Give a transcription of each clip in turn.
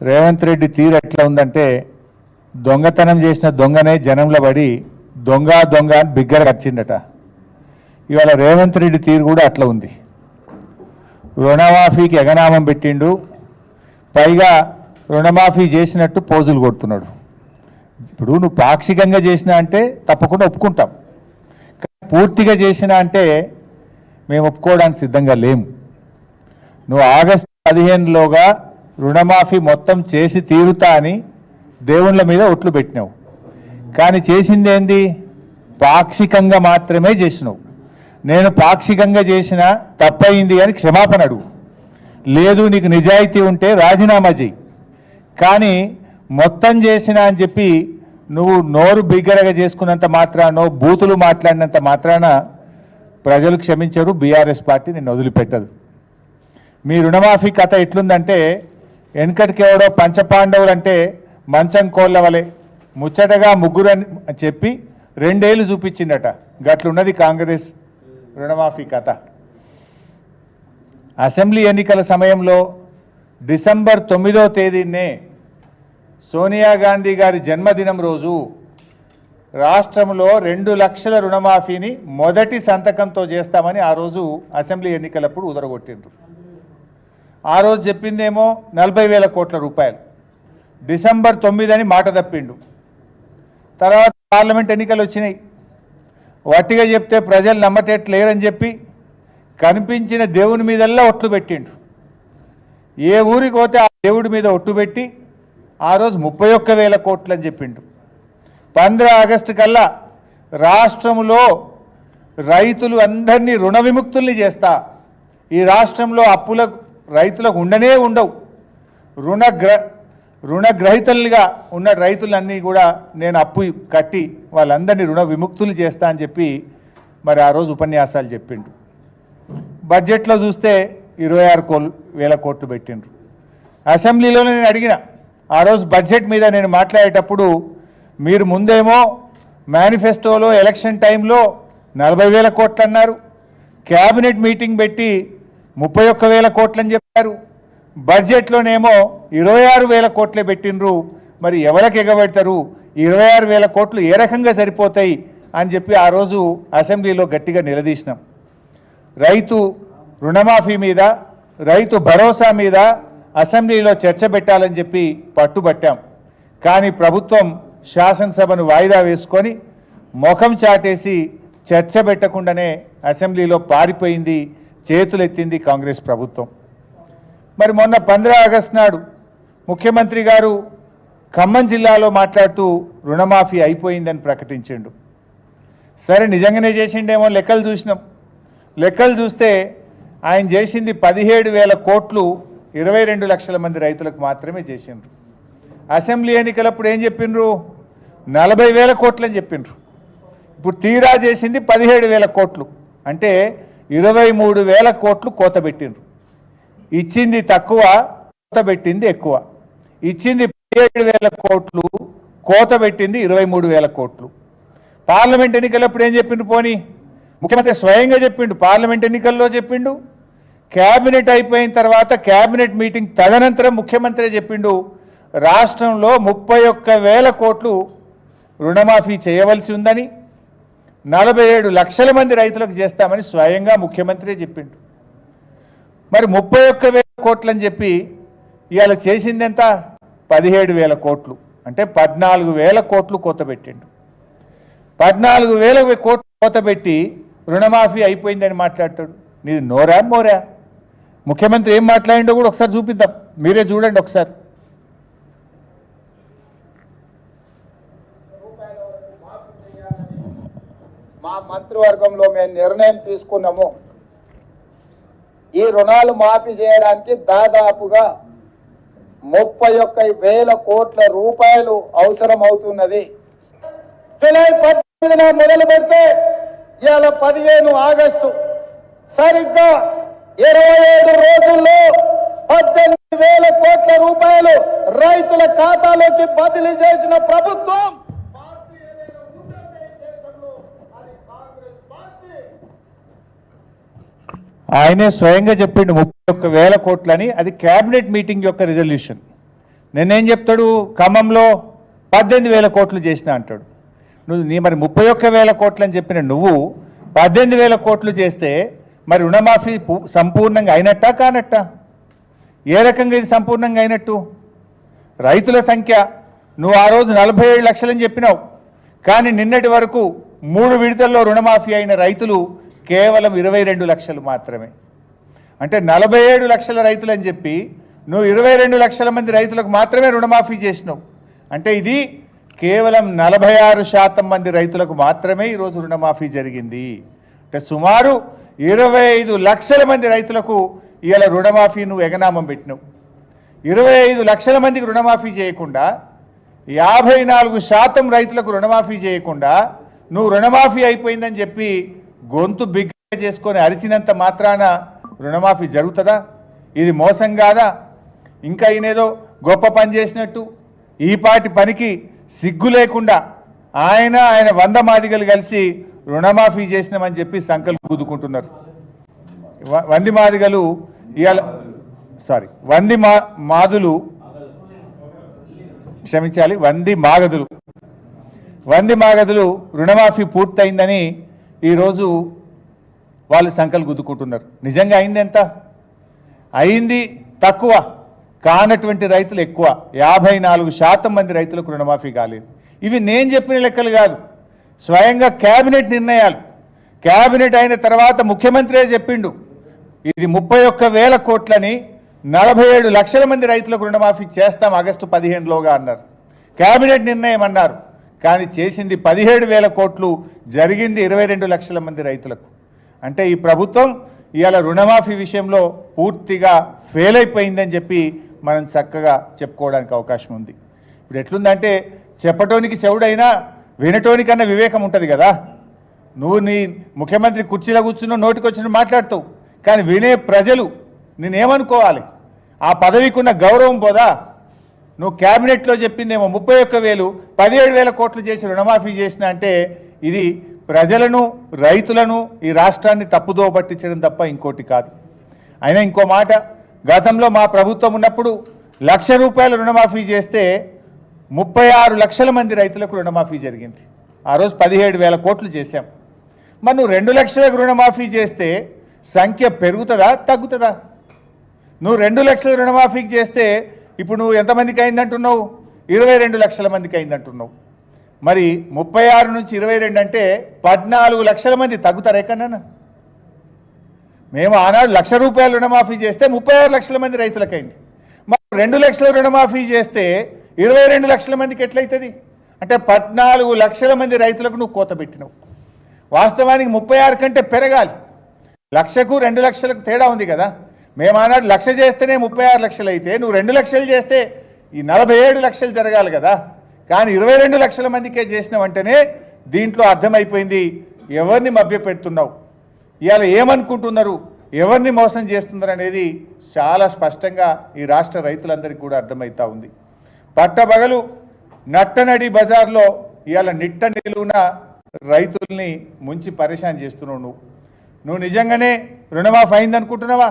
రేవంత్ రెడ్డి తీరు ఎట్లా ఉందంటే దొంగతనం చేసిన దొంగనే జనంలో పడి దొంగ దొంగ అని బిగ్గర వచ్చిందట ఇవాళ రేవంత్ రెడ్డి తీరు కూడా అట్లా ఉంది. రుణమాఫీకి ఎగనామం పెట్టిండు పైగా రుణమాఫీ చేసినట్టు పోజులు కొడుతున్నాడు. ఇప్పుడు నువ్వు పాక్షికంగా చేసినా అంటే తప్పకుండా ఒప్పుకుంటాం. కానీ పూర్తిగా చేసినా అంటే మేము ఒప్పుకోవడానికి సిద్ధంగా లేము. నువ్వు ఆగస్టు పదిహేనులోగా రుణమాఫీ మొత్తం చేసి తీరుతా అని దేవుళ్ళ మీద ఒట్లు పెట్టినావు. కానీ చేసింది ఏంది? పాక్షికంగా మాత్రమే చేసినావు. నేను పాక్షికంగా చేసిన తప్పయింది అని క్షమాపణ అడుగు. లేదు నీకు నిజాయితీ ఉంటే రాజీనామా చెయ్యి. కానీ మొత్తం చేసినా అని చెప్పి నువ్వు నోరు బిగ్గరగా చేసుకున్నంత మాత్రానో బూతులు మాట్లాడినంత మాత్రాన ప్రజలు క్షమించరు బీఆర్ఎస్ పార్టీ నిన్ను వదిలిపెట్టదు. మీ రుణమాఫీ కథ ఎట్లుందంటే వెనకటికెవడో పంచపాండవులు అంటే మంచం కోళ్ళ వలె ముచ్చటగా ముగ్గురు అని చెప్పి రెండేళ్ళు చూపించిందట గట్లున్నది కాంగ్రెస్. రుణమాఫీ కథ. అసెంబ్లీ ఎన్నికల సమయంలో డిసెంబర్ తొమ్మిదో తేదీనే సోనియా గాంధీ గారి జన్మదినం రోజు రాష్ట్రంలో రెండు లక్షల రుణమాఫీని మొదటి సంతకంతో చేస్తామని ఆ రోజు అసెంబ్లీ ఎన్నికలప్పుడు ఉదరగొట్టిండ్రు. ఆ రోజు చెప్పిందేమో నలభై వేల కోట్ల రూపాయలు. డిసెంబర్ తొమ్మిది అని మాట తప్పిండు. తర్వాత పార్లమెంట్ ఎన్నికలు వచ్చినాయి. వట్టిగా చెప్తే ప్రజలు నమ్మటట్లేరని చెప్పి కనిపించిన దేవుని మీదల్లా ఒట్లు పెట్టిండు. ఏ ఊరికి పోతే ఆ దేవుడి మీద ఒట్టు పెట్టి ఆ రోజు ముప్పై ఒక్క వేల కోట్లు అని చెప్పిండు. పంద్ర ఆగస్టు కల్లా రాష్ట్రంలో రైతులు అందరినీ రుణ విముక్తుల్ని చేస్తా. ఈ రాష్ట్రంలో అప్పుల రైతులకు ఉండనే ఉండవు. రుణగ్ర రుణగ్రహీతలుగా ఉన్న రైతులన్నీ కూడా నేను అప్పు కట్టి వాళ్ళందరినీ రుణ విముక్తులు చేస్తా అని చెప్పి మరి ఆ రోజు ఉపన్యాసాలు చెప్పిండు బడ్జెట్లో చూస్తే ఇరవై ఆరు కోల్ వేల కోట్లు పెట్టిండ్రు. అసెంబ్లీలో నేను అడిగిన ఆ రోజు బడ్జెట్ మీద నేను మాట్లాడేటప్పుడు మీరు ముందేమో మేనిఫెస్టోలో ఎలక్షన్ టైంలో నలభై వేల కోట్లు అన్నారు. క్యాబినెట్ మీటింగ్ పెట్టి ముప్పై ఒక్క వేల కోట్లని చెప్పారు. బడ్జెట్లోనేమో ఇరవై ఆరు వేల కోట్లే పెట్టినరు మరి ఎవరికి ఎగబెడతారు? ఇరవై ఆరు వేల కోట్లు ఏ రకంగా సరిపోతాయి అని చెప్పి ఆ రోజు అసెంబ్లీలో గట్టిగా నిలదీసినాం. రైతు రుణమాఫీ మీద రైతు భరోసా మీద అసెంబ్లీలో చర్చ పెట్టాలని చెప్పి పట్టుబట్టాం. కానీ ప్రభుత్వం శాసనసభను వాయిదా వేసుకొని ముఖం చాటేసి చర్చ పెట్టకుండానే అసెంబ్లీలో పారిపోయింది. చేతులెత్తింది కాంగ్రెస్ ప్రభుత్వం. మరి మొన్న పంద్రా ఆగస్టు నాడు ముఖ్యమంత్రి గారు ఖమ్మం జిల్లాలో మాట్లాడుతూ రుణమాఫీ అయిపోయిందని ప్రకటించిండు. సరే నిజంగానే చేసిండేమో లెక్కలు చూసినాం. లెక్కలు చూస్తే ఆయన చేసింది పదిహేడు వేల కోట్లు ఇరవై రెండు లక్షల మంది రైతులకు మాత్రమే చేసిండ్రు. అసెంబ్లీ ఎన్నికలప్పుడు ఏం చెప్పిండ్రు? నలభై వేల కోట్లు అని చెప్పిండ్రు. ఇప్పుడు తీరా చేసింది పదిహేడు వేల కోట్లు. అంటే ఇరవై మూడు వేల కోట్లు కోత పెట్టిండ్రు. ఇచ్చింది తక్కువ కోత పెట్టింది ఎక్కువ. ఇచ్చింది పదిహేడు వేల కోట్లు కోత పెట్టింది ఇరవై మూడు వేల కోట్లు. పార్లమెంట్ ఎన్నికలప్పుడు ఏం చెప్పిండు పోనీ? ముఖ్యమంత్రి స్వయంగా చెప్పిండు పార్లమెంట్ ఎన్నికల్లో చెప్పిండు. క్యాబినెట్ అయిపోయిన తర్వాత క్యాబినెట్ మీటింగ్ తదనంతరం ముఖ్యమంత్రి చెప్పిండు రాష్ట్రంలో ముప్పై ఒక్క వేల కోట్లు రుణమాఫీ చేయవలసి ఉందని. నలభై ఏడు లక్షల మంది రైతులకు చేస్తామని స్వయంగా ముఖ్యమంత్రి చెప్పిండు. మరి ముప్పై ఒక్క వేల కోట్లు అని చెప్పి ఇవాళ చేసింది ఎంత పదిహేడు వేల కోట్లు. అంటే పద్నాలుగు వేల కోట్లు కోత పెట్టిండు. పద్నాలుగు వేల కోట్లు కోత పెట్టి రుణమాఫీ అయిపోయిందని మాట్లాడతాడు. నీది నోరా? మోరా? ముఖ్యమంత్రి ఏం మాట్లాడిండో కూడా ఒకసారి చూపిద్దాం. మీరే చూడండి ఒకసారి. మా మంత్రివర్గంలో మేము నిర్ణయం తీసుకున్నాము. ఈ రుణాలు మాఫీ చేయడానికి దాదాపుగా ముప్పై ఒక్క వేల కోట్ల రూపాయలు అవసరం అవుతున్నది జూలై పద్దెనిమిదిన మొదలు పెడితే ఇవాళ పదిహేను ఆగస్టు. సరిగ్గా ఇరవై ఐదు రోజుల్లో పద్దెనిమిది వేల కోట్ల రూపాయలు రైతుల ఖాతాలోకి బదిలీ చేసిన ప్రభుత్వం ఆయనే స్వయంగా చెప్పిండు ముప్పై ఒక్క వేల కోట్లని. అది క్యాబినెట్ మీటింగ్ యొక్క రిజల్యూషన్. నేనేం చెప్తాడు? ఖమ్మంలో పద్దెనిమిది వేల కోట్లు చేసిన అంటాడు. నువ్వు నీ మరి ముప్పై ఒక్క వేల కోట్లు అని చెప్పిన నువ్వు పద్దెనిమిది వేల కోట్లు చేస్తే మరి రుణమాఫీ సంపూర్ణంగా అయినట్టా కానట్టా? ఏ రకంగా ఇది సంపూర్ణంగా అయినట్టు? రైతుల సంఖ్య నువ్వు ఆ రోజు నలభై ఏడు లక్షలని చెప్పినావు. కానీ నిన్నటి వరకు మూడు విడతల్లో రుణమాఫీ అయిన రైతులు కేవలం ఇరవై రెండు లక్షలు మాత్రమే. అంటే నలభై ఏడు లక్షల రైతులు అని చెప్పి నువ్వు ఇరవై రెండు లక్షల మంది రైతులకు మాత్రమే రుణమాఫీ చేసినావు. అంటే ఇది కేవలం నలభై ఆరు శాతం మంది రైతులకు మాత్రమే ఈరోజు రుణమాఫీ జరిగింది. అంటే సుమారు ఇరవై ఐదు లక్షల మంది రైతులకు ఇవాళ రుణమాఫీ నువ్వు ఎగనామం పెట్టినావు. ఇరవై ఐదు లక్షల మందికి రుణమాఫీ చేయకుండా యాభై నాలుగు శాతం రైతులకు రుణమాఫీ చేయకుండా నువ్వు రుణమాఫీ అయిపోయిందని చెప్పి గొంతు బిగ్గ చేసుకొని అరిచినంత మాత్రాన రుణమాఫీ జరుగుతుందా? ఇది మోసం కాదా? ఇంకా ఈయనేదో గొప్ప పని చేసినట్టు ఈ పాటి పనికి సిగ్గు లేకుండా ఆయన ఆయన వంద మాదిగలు కలిసి రుణమాఫీ చేసినామని చెప్పి సంకల్పం కుదుకుంటున్నారు వంది మాదిగలు ఇవాళ సారీ వంది మా మాదులు క్షమించాలి వంది మాగదులు. వంది మాగదులు రుణమాఫీ పూర్తయిందని ఈరోజు వాళ్ళు సంకలు గుద్దుకుంటున్నారు. నిజంగా అయింది ఎంత? అయింది తక్కువ. కానటువంటి రైతులు ఎక్కువ. యాభై నాలుగు శాతం మంది రైతులకు రుణమాఫీ కాలేదు. ఇవి నేను చెప్పిన లెక్కలు కాదు. స్వయంగా కేబినెట్ నిర్ణయాలు. కేబినెట్ అయిన తర్వాత ముఖ్యమంత్రే చెప్పిండు. ఇది ముప్పై ఒక్క వేల కోట్లని నలభై ఏడు లక్షల మంది రైతులకు రుణమాఫీ చేస్తాం ఆగస్టు పదిహేనులోగా అన్నారు. కేబినెట్ నిర్ణయం అన్నారు. కానీ చేసింది పదిహేడు వేల కోట్లు జరిగింది ఇరవై రెండు లక్షల మంది రైతులకు. అంటే ఈ ప్రభుత్వం ఇవాళ రుణమాఫీ విషయంలో పూర్తిగా ఫెయిల్ అయిపోయిందని చెప్పి మనం చక్కగా చెప్పుకోవడానికి అవకాశం ఉంది. ఇప్పుడు ఎట్లుందంటే చెప్పటోనికి చెవుడైనా వినటోనికన్నా వివేకం ఉంటుంది కదా. నువ్వు నీ ముఖ్యమంత్రి కుర్చీలో కూర్చున్నావు నోటికి వచ్చిన మాట్లాడుతావు. కానీ వినే ప్రజలు నేనేమనుకోవాలి? ఆ పదవికున్న గౌరవం పోదా? నువ్వు క్యాబినెట్లో చెప్పిందేమో ముప్పై ఒక్క వేలు పదిహేడు వేల కోట్లు చేసి రుణమాఫీ చేసిన అంటే ఇది ప్రజలను రైతులను ఈ రాష్ట్రాన్ని తప్పుదో పట్టించడం తప్ప ఇంకోటి కాదు. అయినా ఇంకో మాట గతంలో మా ప్రభుత్వం ఉన్నప్పుడు లక్ష రూపాయల రుణమాఫీ చేస్తే ముప్పై ఆరు లక్షల మంది రైతులకు రుణమాఫీ జరిగింది. ఆ రోజు పదిహేడు వేల కోట్లు చేశాం. మరి నువ్వు రెండు లక్షలకు రుణమాఫీ చేస్తే సంఖ్య పెరుగుతుందా తగ్గుతుందా? నువ్వు రెండు లక్షల రుణమాఫీకి చేస్తే ఇప్పుడు నువ్వు ఎంతమందికి అయిందంటున్నావు? ఇరవై రెండు లక్షల మందికి అయిందంటున్నావు. మరి ముప్పై ఆరు నుంచి ఇరవై రెండు అంటే పద్నాలుగు లక్షల మంది తగ్గుతారు ఎక్కడన్నా? మేము ఆనాడు లక్ష రూపాయలు రుణమాఫీ చేస్తే ముప్పై ఆరు లక్షల మంది రైతులకైంది. మరి రెండు లక్షల రుణమాఫీ చేస్తే ఇరవై రెండు లక్షల మందికి ఎట్లయితుంది? అంటే పద్నాలుగు లక్షల మంది రైతులకు నువ్వు కోత పెట్టినావు. వాస్తవానికి ముప్పై ఆరు కంటే పెరగాలి. లక్షకు రెండు లక్షలకు తేడా ఉంది కదా. మేము ఆనాడు లక్ష చేస్తేనే ముప్పై ఆరు లక్షలు అయితే నువ్వు రెండు లక్షలు చేస్తే ఈ నలభై ఏడు లక్షలు జరగాలి కదా. కానీ ఇరవై రెండు లక్షల మందికే చేసిన వెంటనే దీంట్లో అర్థమైపోయింది ఎవరిని మభ్యపెడుతున్నావు? ఇవాళ ఏమనుకుంటున్నారు? ఎవరిని మోసం చేస్తున్నారు అనేది చాలా స్పష్టంగా ఈ రాష్ట్ర రైతులందరికీ కూడా అర్థమవుతా ఉంది. పట్టబగలు నట్టనడి బజార్లో ఇవాళ నిట్ట నిలువున రైతుల్ని ముంచి పరేషాన్ చేస్తున్నావు నువ్వు. నువ్వు నిజంగానే రుణమాఫ్ అయిందనుకుంటున్నావా?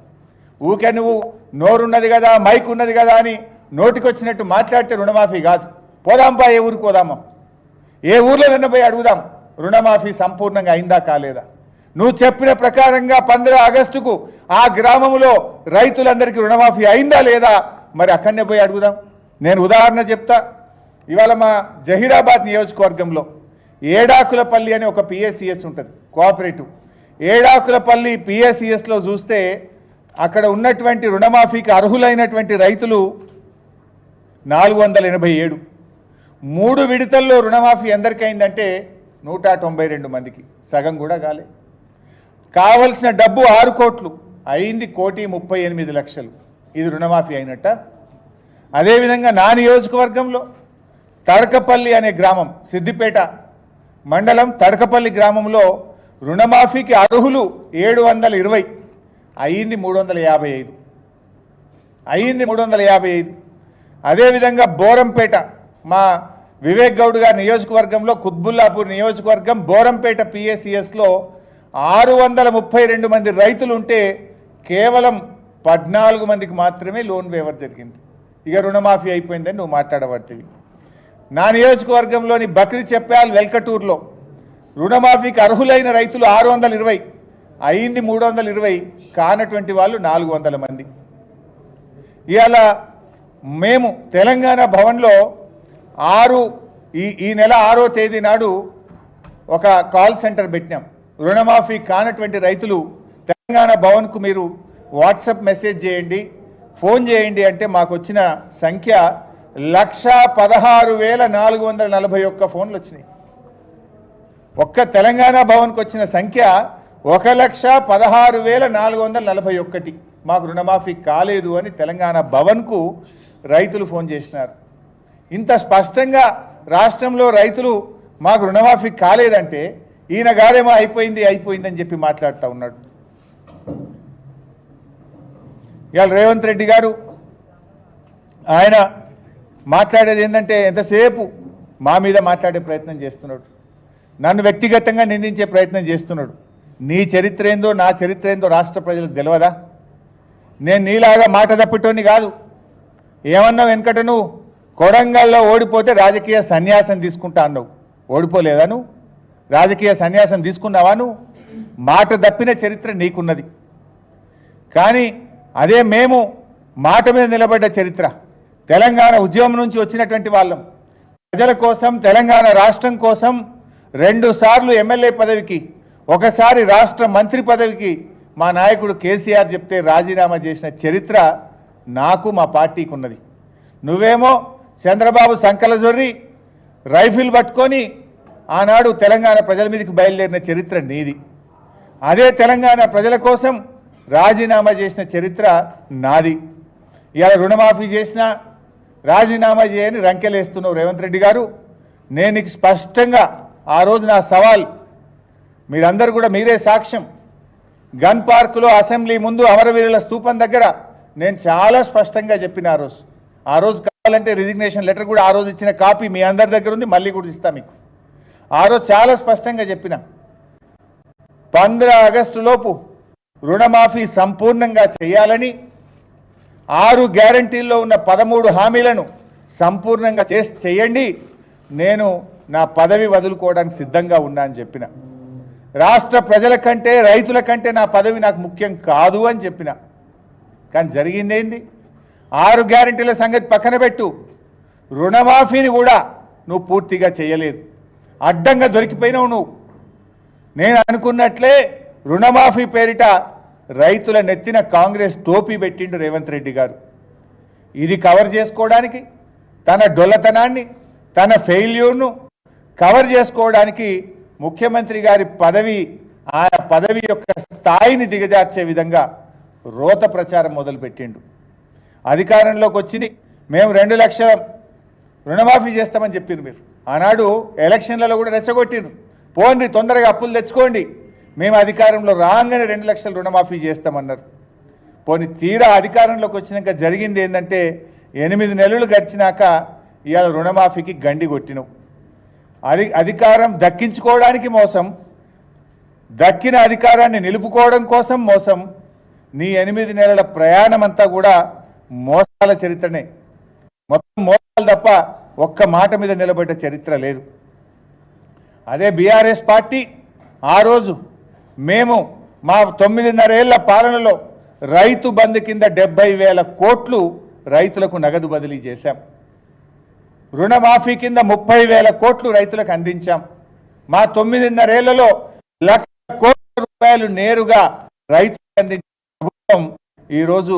ఊకే నువ్వు నోరున్నది కదా మైక్ ఉన్నది కదా అని నోటికొచ్చినట్టు మాట్లాడితే రుణమాఫీ కాదు. పోదాంపా ఏ ఊరికి పోదామా. ఏ ఊర్లో నిన్న పోయి అడుగుదాం. రుణమాఫీ సంపూర్ణంగా అయిందా కాలేదా? నువ్వు చెప్పిన ప్రకారంగా పంద్ర ఆగస్టుకు ఆ గ్రామంలో రైతులందరికీ రుణమాఫీ అయిందా లేదా? మరి అక్కడనే పోయి అడుగుదాం. నేను ఉదాహరణ చెప్తా. ఇవాళ మా జహీరాబాద్ నియోజకవర్గంలో ఏడాకులపల్లి అని ఒక పిఎస్సిఎస్ ఉంటుంది కోఆపరేటివ్. ఏడాకులపల్లి పిఎస్సిఎస్లో చూస్తే అక్కడ ఉన్నటువంటి రుణమాఫీకి అర్హులైనటువంటి రైతులు నాలుగు వందల ఎనభై ఏడు. మూడు విడతల్లో రుణమాఫీ ఎందరికైందంటే అయిందంటే నూట తొంభై రెండు మందికి. సగం కూడా కాలే. కావలసిన డబ్బు ఆరు కోట్లు. అయింది కోటి ముప్పై ఎనిమిది లక్షలు. ఇది రుణమాఫీ అయినట్ట? అదేవిధంగా నా నియోజకవర్గంలో తడకపల్లి అనే గ్రామం సిద్దిపేట మండలం తడకపల్లి గ్రామంలో రుణమాఫీకి అర్హులు ఏడు వందల ఇరవై. అయ్యింది మూడు వందల యాభై ఐదు అయ్యింది మూడు వందల యాభై ఐదు అదేవిధంగా బోరంపేట మా వివేక్ గౌడ్ గారి నియోజకవర్గంలో కుత్బుల్లాపూర్ నియోజకవర్గం బోరంపేట పిఎస్సిఎస్లో ఆరు వందల ముప్పై రెండు మంది రైతులు ఉంటే కేవలం పద్నాలుగు మందికి మాత్రమే లోన్ వేవర్ జరిగింది. ఇక రుణమాఫీ అయిపోయిందని నువ్వు మాట్లాడబడుతుంది నా నియోజకవర్గంలోని బక్రీ చెప్పాల్ వెల్కటూరులో రుణమాఫీకి అర్హులైన రైతులు ఆరు వందల ఇరవై అయింది మూడు వందల ఇరవై కానటువంటి వాళ్ళు నాలుగు వందల మంది. ఇవాళ మేము తెలంగాణ భవన్లో ఆరు ఈ ఈ నెల ఆరో తేదీ నాడు ఒక కాల్ సెంటర్ పెట్టినాం. రుణమాఫీ కానటువంటి రైతులు తెలంగాణ భవన్కు మీరు వాట్సాప్ మెసేజ్ చేయండి ఫోన్ చేయండి అంటే మాకు వచ్చిన సంఖ్య లక్ష పదహారు వేల నాలుగు వందల నలభై ఒక్క ఫోన్లు వచ్చినాయి. ఒక్క తెలంగాణ భవన్కి వచ్చిన సంఖ్య ఒక లక్ష పదహారు వేల నాలుగు వందల నలభై ఒక్కటి. మాకు రుణమాఫీ కాలేదు అని తెలంగాణ భవన్కు రైతులు ఫోన్ చేసినారు. ఇంత స్పష్టంగా రాష్ట్రంలో రైతులు మాకు రుణమాఫీ కాలేదంటే ఈయన గారేమో అయిపోయింది అయిపోయిందని చెప్పి మాట్లాడుతూ ఉన్నాడు. ఇవాళ రేవంత్ రెడ్డి గారు ఆయన మాట్లాడేది ఏంటంటే ఎంతసేపు మా మీద మాట్లాడే ప్రయత్నం చేస్తున్నాడు. నన్ను వ్యక్తిగతంగా నిందించే ప్రయత్నం చేస్తున్నాడు. నీ చరిత్ర ఏందో నా చరిత్ర ఏందో రాష్ట్ర ప్రజలకు తెలియదా నేను నీలాగా మాట తప్పిటోని కాదు. ఏమన్నావు వెనకట నువ్వు? కొడంగల్లో ఓడిపోతే రాజకీయ సన్యాసం తీసుకుంటా అన్నావు. ఓడిపోలేదా నువ్వు? రాజకీయ సన్యాసం తీసుకున్నావా నువ్వు? మాట తప్పిన చరిత్ర నీకున్నది. కానీ అదే మేము మాట మీద నిలబడ్డ చరిత్ర. తెలంగాణ ఉద్యమం నుంచి వచ్చినటువంటి వాళ్ళం. ప్రజల కోసం తెలంగాణ రాష్ట్రం కోసం రెండుసార్లు ఎమ్మెల్యే పదవికి ఒకసారి రాష్ట్ర మంత్రి పదవికి మా నాయకుడు కేసీఆర్ చెప్తే రాజీనామా చేసిన చరిత్ర నాకు మా పార్టీకి ఉన్నది. నువ్వేమో చంద్రబాబు సంకల జొర్రి రైఫిల్ పట్టుకొని ఆనాడు తెలంగాణ ప్రజల మీదకి బయలుదేరిన చరిత్ర నీది. అదే తెలంగాణ ప్రజల కోసం రాజీనామా చేసిన చరిత్ర నాది. ఇవాళ రుణమాఫీ చేసిన రాజీనామా చేయని రంకెలేస్తున్నావు రేవంత్ రెడ్డి గారు. నేను స్పష్టంగా ఆ రోజు నా సవాల్ మీరందరూ కూడా మీరే సాక్ష్యం. గన్ పార్కులో అసెంబ్లీ ముందు అమరవీరుల స్థూపం దగ్గర నేను చాలా స్పష్టంగా చెప్పిన ఆ రోజు. ఆ రోజు కావాలంటే రిజిగ్నేషన్ లెటర్ కూడా ఆ రోజు ఇచ్చిన కాపీ మీ అందరి దగ్గర ఉంది మళ్ళీ కూడా ఇస్తాను మీకు. ఆ రోజు చాలా స్పష్టంగా చెప్పిన. పంద్ర ఆగస్టు లోపు రుణమాఫీ సంపూర్ణంగా చేయాలని ఆరు గ్యారంటీల్లో ఉన్న పదమూడు హామీలను సంపూర్ణంగా చేసి చేయండి. నేను నా పదవి వదులుకోవడానికి సిద్ధంగా ఉన్నా అని చెప్పిన. రాష్ట్ర ప్రజల కంటే రైతుల కంటే నా పదవి నాకు ముఖ్యం కాదు అని చెప్పిన. కానీ జరిగిందేంది ఆరు గ్యారంటీల సంగతి పక్కన పెట్టు. రుణమాఫీని కూడా నువ్వు పూర్తిగా చేయలేదు. అడ్డంగా దొరికిపోయినావు నువ్వు. నేను అనుకున్నట్లే రుణమాఫీ పేరిట రైతుల నెత్తిన కాంగ్రెస్ టోపీ పెట్టిండు రేవంత్ రెడ్డి గారు. ఇది కవర్ చేసుకోవడానికి తన డొల్లతనాన్ని తన ఫెయిల్యూర్ను కవర్ చేసుకోవడానికి ముఖ్యమంత్రి గారి పదవి ఆయన పదవి యొక్క స్థాయిని దిగజార్చే విధంగా రోత ప్రచారం మొదలుపెట్టిండు. అధికారంలోకి వచ్చింది. మేము రెండు లక్షల రుణమాఫీ చేస్తామని చెప్పిండ్రు మీరు. ఆనాడు ఎలక్షన్లలో కూడా రెచ్చగొట్టిండ్రు పోండి తొందరగా అప్పులు తెచ్చుకోండి. మేము అధికారంలో రాగానే రెండు లక్షల రుణమాఫీ చేస్తామన్నారు. పోని తీరా అధికారంలోకి వచ్చినాక జరిగింది ఏంటంటే ఎనిమిది నెలలు గడిచినాక ఇవాళ రుణమాఫీకి గండి కొట్టినావు అది అధికారం దక్కించుకోవడానికి మోసం దక్కిన అధికారాన్ని నిలుపుకోవడం కోసం మోసం నీ ఎనిమిది నెలల ప్రయాణం అంతా కూడా మోసాల చరిత్రనే. మొత్తం మోసాలు తప్ప ఒక్క మాట మీద నిలబడ్డ చరిత్ర లేదు. అదే బీఆర్ఎస్ పార్టీ ఆ రోజు మేము మా తొమ్మిదిన్నరేళ్ళ పాలనలో రైతు బంధు కింద డెబ్బై వేల కోట్లు రైతులకు నగదు బదిలీ చేశాం. రుణమాఫీ కింద ముప్పై వేల కోట్లు రైతులకు అందించాం. మా తొమ్మిదిన్నరేళ్ళలో లక్ష కోట్ల రూపాయలు నేరుగా రైతులకు అందించిన ప్రభుత్వం ఈరోజు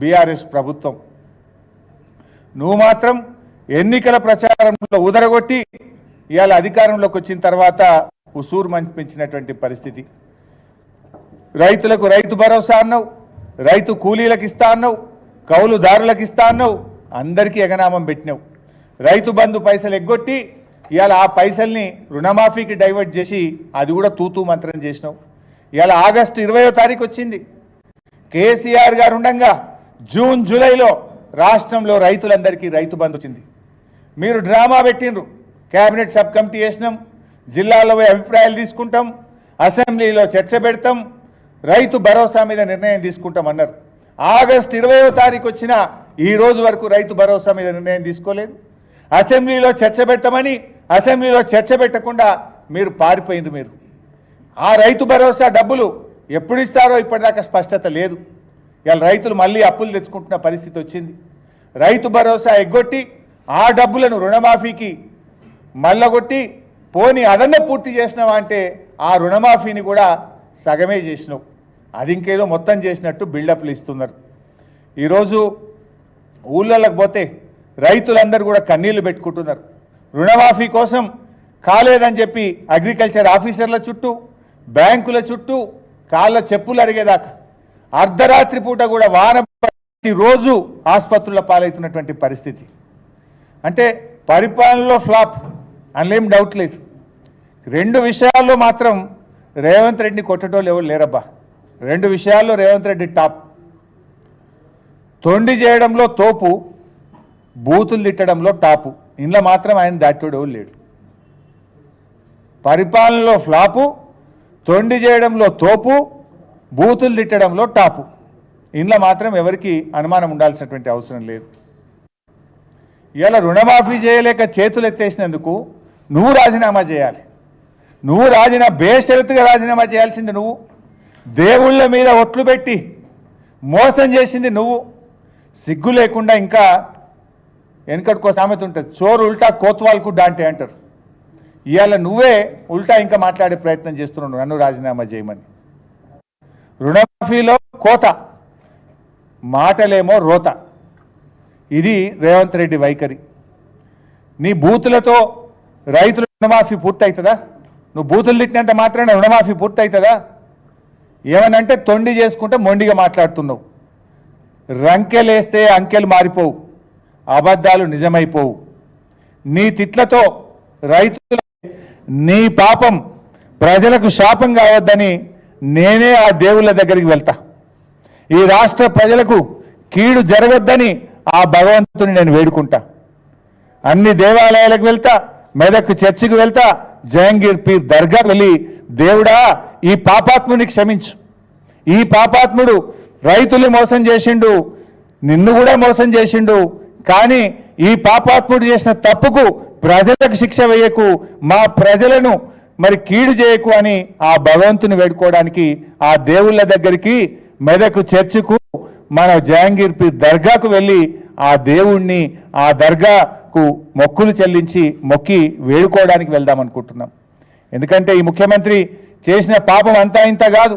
బీఆర్ఎస్ ప్రభుత్వం. నువ్వు మాత్రం ఎన్నికల ప్రచారంలో ఉదరగొట్టి ఇవాళ అధికారంలోకి వచ్చిన తర్వాత ఉసూరు పెంచినటువంటి పరిస్థితి. రైతులకు రైతు భరోసా అన్నావు రైతు కూలీలకు ఇస్తా అన్నావు కౌలుదారులకు ఇస్తా అన్నావు అందరికీ ఎగనామం పెట్టినావు. రైతు బంధు పైసలు ఎగ్గొట్టి ఇవాళ ఆ పైసల్ని రుణమాఫీకి డైవర్ట్ చేసి అది కూడా తూతూ మంత్రం చేసినావు. ఇవాళ ఆగస్టు ఇరవయో తారీఖు వచ్చింది. కేసీఆర్ గారు ఉండంగా జూన్ జూలైలో రాష్ట్రంలో రైతులందరికీ రైతు బంధు వచ్చింది. మీరు డ్రామా పెట్టిండ్రు. కేబినెట్ సబ్ కమిటీ చేసినాం జిల్లాలో అభిప్రాయాలు తీసుకుంటాం. అసెంబ్లీలో చర్చ పెడతాం. రైతు భరోసా మీద నిర్ణయం తీసుకుంటాం అన్నారు. ఆగస్ట్ ఇరవయో తారీఖు వచ్చిన ఈ రోజు వరకు రైతు భరోసా మీద నిర్ణయం తీసుకోలేదు. అసెంబ్లీలో చర్చ పెట్టమని అసెంబ్లీలో చర్చ పెట్టకుండా మీరు పారిపోయింది మీరు. ఆ రైతు భరోసా డబ్బులు ఎప్పుడు ఇస్తారో ఇప్పటిదాకా స్పష్టత లేదు. ఇవాళ రైతులు మళ్ళీ అప్పులు తెచ్చుకుంటున్న పరిస్థితి వచ్చింది. రైతు భరోసా ఎగ్గొట్టి ఆ డబ్బులను రుణమాఫీకి మల్లగొట్టి పోని అదన్న పూర్తి చేసినావా అంటే ఆ రుణమాఫీని కూడా సగమే చేసినావు. అది ఇంకేదో మొత్తం చేసినట్టు బిల్డప్లు ఇస్తున్నారు. ఈరోజు ఊళ్ళలోకి పోతే రైతులందరూ కూడా కన్నీళ్ళు పెట్టుకుంటున్నారు. రుణమాఫీ కోసం కాలేదని చెప్పి అగ్రికల్చర్ ఆఫీసర్ల చుట్టూ బ్యాంకుల చుట్టూ కాళ్ళ చెప్పులు అరిగేదాకా అర్ధరాత్రి పూట కూడా వాన రోజు ఆసుపత్రుల పాలవుతున్నటువంటి పరిస్థితి. అంటే పరిపాలనలో ఫ్లాప్ అనలేం డౌట్ లేదు. రెండు విషయాల్లో మాత్రం రేవంత్ రెడ్డిని కొట్టడం ఎవరు లేరబ్బా. రెండు విషయాల్లో రేవంత్ రెడ్డి టాప్. తొండి చేయడంలో తోపు బూతులు తిట్టడంలో టాపు. ఇంట్లో మాత్రం ఆయన దాటోడు లేడు. పరిపాలనలో ఫ్లాపు తొండి చేయడంలో తోపు బూతులు తిట్టడంలో టాపు. ఇంట్లో మాత్రం ఎవరికి అనుమానం ఉండాల్సినటువంటి అవసరం లేదు. ఇలా రుణమాఫీ చేయలేక చేతులు ఎత్తేసినందుకు నువ్వు రాజీనామా చేయాలి. నువ్వు రాజీనామా బేషరతుగా రాజీనామా చేయాల్సింది నువ్వు. దేవుళ్ళ మీద ఒట్లు పెట్టి మోసం చేసింది నువ్వు. సిగ్గు లేకుండా ఇంకా వెనకటికో సామెత ఉంటుంది. చోరు ఉల్టా కోత్వాల్కు డాంటే అంటారు. ఇవాళ నువ్వే ఉల్టా ఇంకా మాట్లాడే ప్రయత్నం చేస్తున్నావు నన్ను రాజీనామా చేయమని. రుణమాఫీలో కోత మాటలేమో రోత. ఇది రేవంత్ రెడ్డి వైఖరి. నీ బూతులతో రైతుల రుణమాఫీ పూర్తవుతుందా నువ్వు బూతులు తిట్టినంత మాత్రమే రుణమాఫీ పూర్తవుతుందా ఏమనంటే తొండి చేసుకుంటే మొండిగా మాట్లాడుతున్నావు. రంకెలేస్తే అంకెలు మారిపోవు. అబద్ధాలు నిజమైపోవు. నీ తిట్లతో రైతుల నీ పాపం ప్రజలకు శాపం కావద్దని నేనే ఆ దేవుళ్ళ దగ్గరికి వెళ్తా. ఈ రాష్ట్ర ప్రజలకు కీడు జరగొద్దని ఆ భగవంతుని నేను వేడుకుంటా. అన్ని దేవాలయాలకు వెళ్తా మెదక్ చర్చికి వెళ్తా జహంగీర్ పీర్ దర్గా వెళ్ళి దేవుడా ఈ పాపాత్ముని క్షమించు. ఈ పాపాత్ముడు రైతులు మోసం చేసిండు నిన్ను కూడా మోసం చేసిండు కానీ ఈ పాపాత్ముడు చేసిన తప్పుకు ప్రజలకు శిక్ష వేయకు మా ప్రజలను మరి కీడు చేయకు అని ఆ భగవంతుని వేడుకోవడానికి ఆ దేవుళ్ళ దగ్గరికి మెదకు చర్చకు మన జహాంగీర్ దర్గాకు వెళ్ళి ఆ దేవుణ్ణి ఆ దర్గాకు మొక్కులు చెల్లించి మొక్కి వేడుకోవడానికి వెళ్దాం అనుకుంటున్నాం. ఎందుకంటే ఈ ముఖ్యమంత్రి చేసిన పాపం అంతా ఇంత కాదు.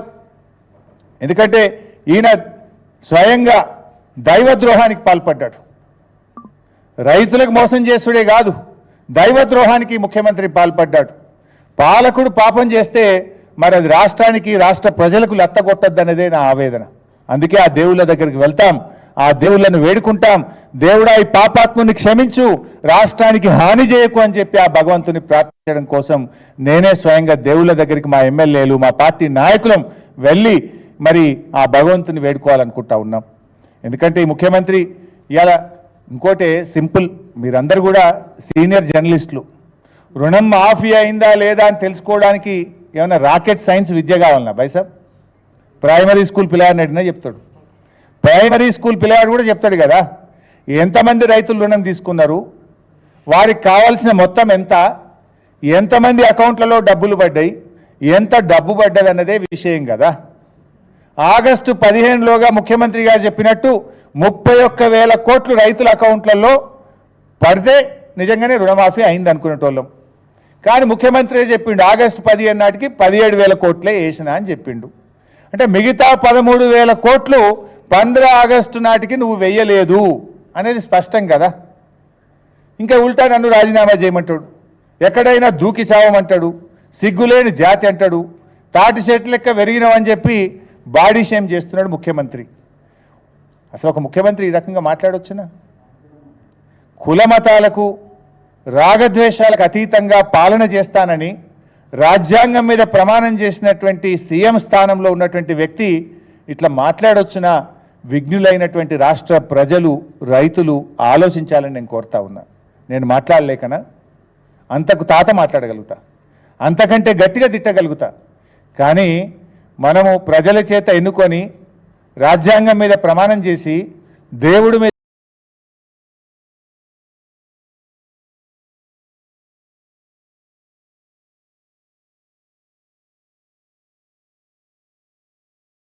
ఎందుకంటే ఈయన స్వయంగా దైవద్రోహానికి పాల్పడ్డాడు. రైతులకు మోసం చేసుడే కాదు దైవద్రోహానికి ముఖ్యమంత్రి పాల్పడ్డాడు. పాలకుడు పాపం చేస్తే మరి అది రాష్ట్రానికి రాష్ట్ర ప్రజలకు లత్తగొట్టద్దనేదే నా ఆవేదన. అందుకే ఆ దేవుళ్ళ దగ్గరికి వెళ్తాం ఆ దేవుళ్ళను వేడుకుంటాం. దేవుడా ఈ పాపాత్ముని క్షమించు రాష్ట్రానికి హాని చేయకు అని చెప్పి ఆ భగవంతుని ప్రార్థించడం కోసం నేనే స్వయంగా దేవుళ్ళ దగ్గరికి మా ఎమ్మెల్యేలు మా పార్టీ నాయకులం వెళ్ళి మరి ఆ భగవంతుని వేడుకోవాలనుకుంటా ఉన్నాం. ఎందుకంటే ఈ ముఖ్యమంత్రి ఇలా ఇంకోటి సింపుల్ మీరందరూ కూడా సీనియర్ జర్నలిస్టులు. రుణం మాఫీ అయిందా లేదా అని తెలుసుకోవడానికి ఏమైనా రాకెట్ సైన్స్ విద్య కావాలన్నా బైసాబ్ ప్రైమరీ స్కూల్ పిల్లవాడిని అడిగినా చెప్తాడు. ప్రైమరీ స్కూల్ పిల్లవాడు కూడా చెప్తాడు కదా ఎంతమంది రైతులు రుణం తీసుకున్నారు వారికి కావాల్సిన మొత్తం ఎంత ఎంతమంది అకౌంట్లలో డబ్బులు పడ్డాయి ఎంత డబ్బు పడ్డది అన్నదే విషయం కదా. ఆగస్టు పదిహేనులోగా ముఖ్యమంత్రి గారు చెప్పినట్టు ముప్పై ఒక్క వేల కోట్లు రైతుల అకౌంట్లలో పడితే నిజంగానే రుణమాఫీ అయింది అనుకునేటోళ్ళం కానీ ముఖ్యమంత్రి చెప్పిండు ఆగస్టు పదిహేను నాటికి పదిహేడు వేల కోట్లే వేసిన అని చెప్పిండు. అంటే మిగతా పదమూడు వేల కోట్లు పంద్ర ఆగస్టు నాటికి నువ్వు వెయ్యలేదు అనేది స్పష్టం కదా. ఇంకా ఉల్టా నన్ను రాజీనామా చేయమంటాడు. ఎక్కడైనా దూకి చావమంటాడు సిగ్గులేని జాతి అంటాడు. తాటి చెట్టు లెక్క చెప్పి బాడీ షేమ్ చేస్తున్నాడు ముఖ్యమంత్రి. అసలు ఒక ముఖ్యమంత్రి ఈ రకంగా మాట్లాడొచ్చునా? కులమతాలకు రాగద్వేషాలకు అతీతంగా పాలన చేస్తానని రాజ్యాంగం మీద ప్రమాణం చేసినటువంటి సీఎం స్థానంలో ఉన్నటువంటి వ్యక్తి ఇట్లా మాట్లాడొచ్చున? విఘ్నులైనటువంటి రాష్ట్ర ప్రజలు రైతులు ఆలోచించాలని నేను కోరుతా ఉన్నా. నేను మాట్లాడలేకనా? అంతకు తాత మాట్లాడగలుగుతా. అంతకంటే గట్టిగా తిట్టగలుగుతా. కానీ మనము ప్రజల చేత ఎన్నుకొని రాజ్యాంగం మీద ప్రమాణం చేసి దేవుడి మీద